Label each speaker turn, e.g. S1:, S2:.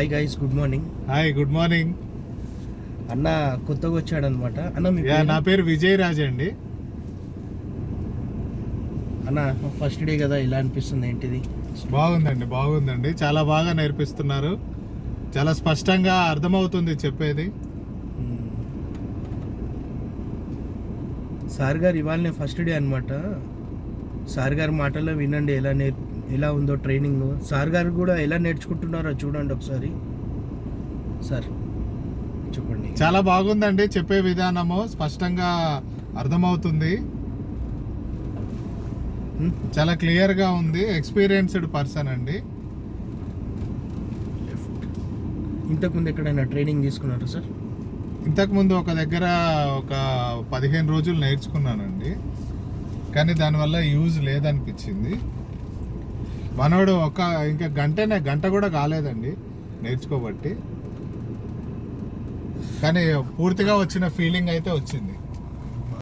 S1: Hi guys good morning
S2: hi good morning
S1: అన్న కొత్తగా వచ్చాడు అనమాట అన్న?
S2: నా పేరు? విజయ్ రాజ్ అండి.
S1: అన్న ఫస్ట్ డే కదా ఇలా అనిపిస్తుంది ఏంటిది?
S2: బాగుందండి బాగుందండి. చాలా బాగా నేర్పిస్తున్నారు. చాలా స్పష్టంగా అర్థమవుతుంది చెప్పేది.
S1: సార్ గారు ఇవాళనే ఫస్ట్ డే అనమాట సార్ గారి మాటల్లో వినండి ఎలా నేర్ ఎలా ఉందో ట్రైనింగ్. సార్ గారు కూడా ఎలా నేర్చుకుంటున్నారో చూడండి ఒకసారి. సార్ చెప్పండి.
S2: చాలా బాగుందండి చెప్పే విధానము. స్పష్టంగా అర్థమవుతుంది. చాలా క్లియర్గా ఉంది. ఎక్స్పీరియన్స్డ్ పర్సన్ అండి.
S1: ఇంతకుముందు ఎక్కడైనా ట్రైనింగ్ తీసుకున్నారా సార్?
S2: ఇంతకుముందు ఒక దగ్గర ఒక పదిహేను రోజులు నేర్చుకున్నానండి. కానీ దానివల్ల యూజ్ లేదనిపించింది. మనోడు ఒక ఇంకా గంటనే గంట కూడా కాలేదండి నేర్చుకోబట్టి. కానీ పూర్తిగా వచ్చిన ఫీలింగ్ అయితే వచ్చింది.